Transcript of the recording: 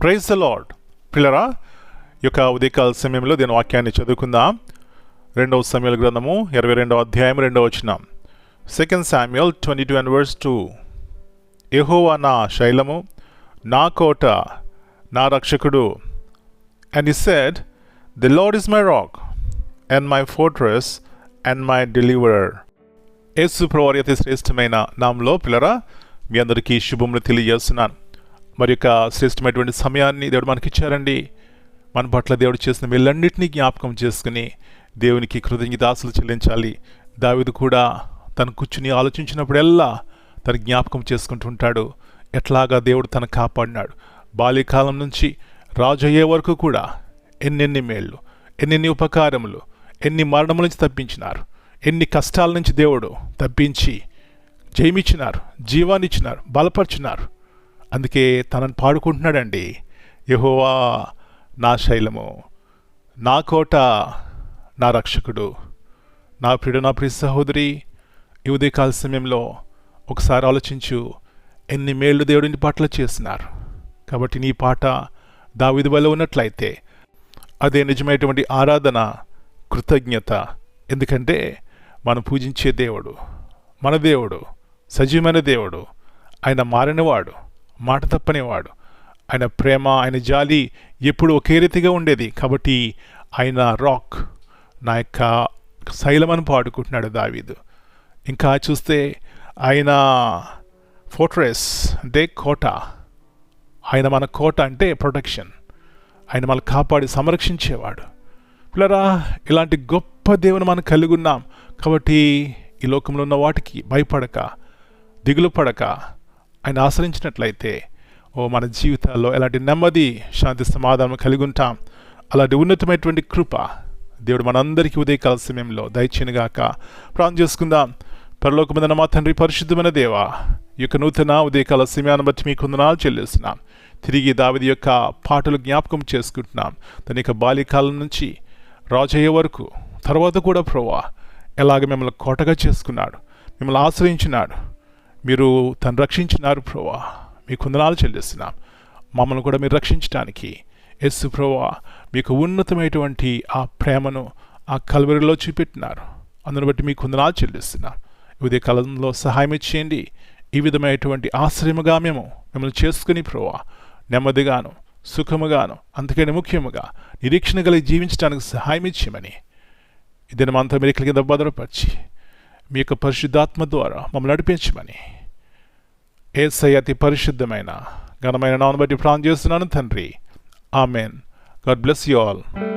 Praise the lord పిల్లరా యొక్క ఉదయకాల సమయంలో దీని వాక్యాన్ని చదువుకుందాం. రెండవ సమయాల గ్రంథము ఇరవై రెండవ అధ్యాయం రెండవ వచ్చిన second Samuel twenty two and verse two యహోవా నా శైలము నా కోట నా రక్షకుడు. And he said the Lord is my rock and my fortress and my deliverer యేసు ప్రవారి అతి శ్రేష్టమైన నామంలో పిల్లరా మీ అందరికీ శుభములు తెలియజేస్తున్నాను. మరి యొక్క శ్రేష్టమైనటువంటి సమయాన్ని దేవుడు మనకిచ్చారండి. మన పట్ల దేవుడు చేసిన వీళ్ళన్నింటినీ జ్ఞాపకం చేసుకుని దేవునికి కృతజ్ఞతాసులు చెల్లించాలి. దావిదు కూడా తను కూర్చుని ఆలోచించినప్పుడెల్లా తన జ్ఞాపకం చేసుకుంటుంటాడు ఎట్లాగా దేవుడు తను కాపాడినాడు. బాల్యకాలం నుంచి రాజు అయ్యే వరకు కూడా ఎన్నెన్ని మేళ్ళు ఎన్నెన్ని ఉపకారములు ఎన్ని మరణముల నుంచి తప్పించినారు ఎన్ని కష్టాల నుంచి దేవుడు తప్పించి జయమిచ్చినారు జీవాన్నిచ్చినారు బలపరిచినారు అందుకే తనను పాడుకుంటున్నాడండి. యహోవా నా శైలము నా కోట నా రక్షకుడు నా ప్రియుడు నా ప్రియ సహోదరి ఈ ఉదయకాల సమయంలో ఒకసారి ఆలోచించు ఎన్ని మేళ్ళు దేవుడిని పాటలు చేసినారు. కాబట్టి నీ పాట దావిధి వల్ల ఉన్నట్లయితే అదే నిజమైనటువంటి ఆరాధన కృతజ్ఞత. ఎందుకంటే మనం పూజించే దేవుడు మన దేవుడు సజీవమైన దేవుడు ఆయన మారినవాడు. మాట తప్పనివాడు. ఆయన ప్రేమ ఆయన జాలి ఎప్పుడు ఒకే రీతిగా ఉండేది. కాబట్టి ఆయన రాక్ నా యొక్క శైలమని పాడుకుంటున్నాడు దావీదు. ఇంకా చూస్తే ఆయన ఫోర్ట్రెస్ అంటే కోట. ఆయన మన కోట అంటే ప్రొటెక్షన్. ఆయన మనల్ని కాపాడి సంరక్షించేవాడు. పిల్లరా ఇలాంటి గొప్ప దేవుని మనం కలిగి ఉన్నాం. కాబట్టి ఈ లోకంలో ఉన్న వాటికి భయపడక దిగులు పడక ఆయన ఆశ్రయించినట్లయితే ఓ మన జీవితాల్లో ఎలాంటి నెమ్మది శాంతి సమాధానం కలిగి ఉంటాం అలాంటి ఉన్నతమైనటువంటి కృప దేవుడు మనందరికీ ఉదయకాల సమయంలో దయచేనుగాక ప్రాణం చేసుకుందాం. పరలోకమందన మా తండ్రి పరిశుద్ధమైన దేవా ఈ యొక్క నూతన ఉదయకాల సమయాన్ని బట్టి మీకు వందనాలు చెల్లిస్తున్నాం. తిరిగి దావిది యొక్క పాటలు జ్ఞాపకం చేసుకుంటున్నాం. తన యొక్క బాల్యకాలం నుంచి రాజయ్యే వరకు తర్వాత కూడా ప్రోవా ఎలాగ మిమ్మల్ని కోటగా చేసుకున్నాడు మిమ్మల్ని ఆశ్రయించినాడు. మీరు తను రక్షించినారు ప్రభా మీ కుందనాలు చెల్లిస్తున్నాం. మమ్మల్ని కూడా మీరు రక్షించడానికి ఎస్సు ప్రభా మీకు ఉన్నతమైనటువంటి ఆ ప్రేమను ఆ కలవరిలో చూపెట్టినారు. అందును బట్టి మీ కుందనాలు చెల్లిస్తున్నాం. ఉదయ కాలంలో సహాయం ఇచ్చేయండి ఈ విధమైనటువంటి ఆశ్రయముగా మేము మిమ్మల్ని చేసుకుని ప్రోవా నెమ్మదిగాను సుఖముగాను అంతకంటే ముఖ్యముగా నిరీక్షణ కలిగి జీవించడానికి సహాయం ఇచ్చేయమని దినమంతా మీరు కింద భద్రపరిచి మీ యొక్క పరిశుద్ధాత్మ ద్వారా మమ్మల్ని నడిపించమని. ఏసై అతి పరిశుద్ధమైన ఘనమైన నాన్న బట్టి ప్రాణం చేస్తున్నాను తండ్రి. Amen. God bless you all.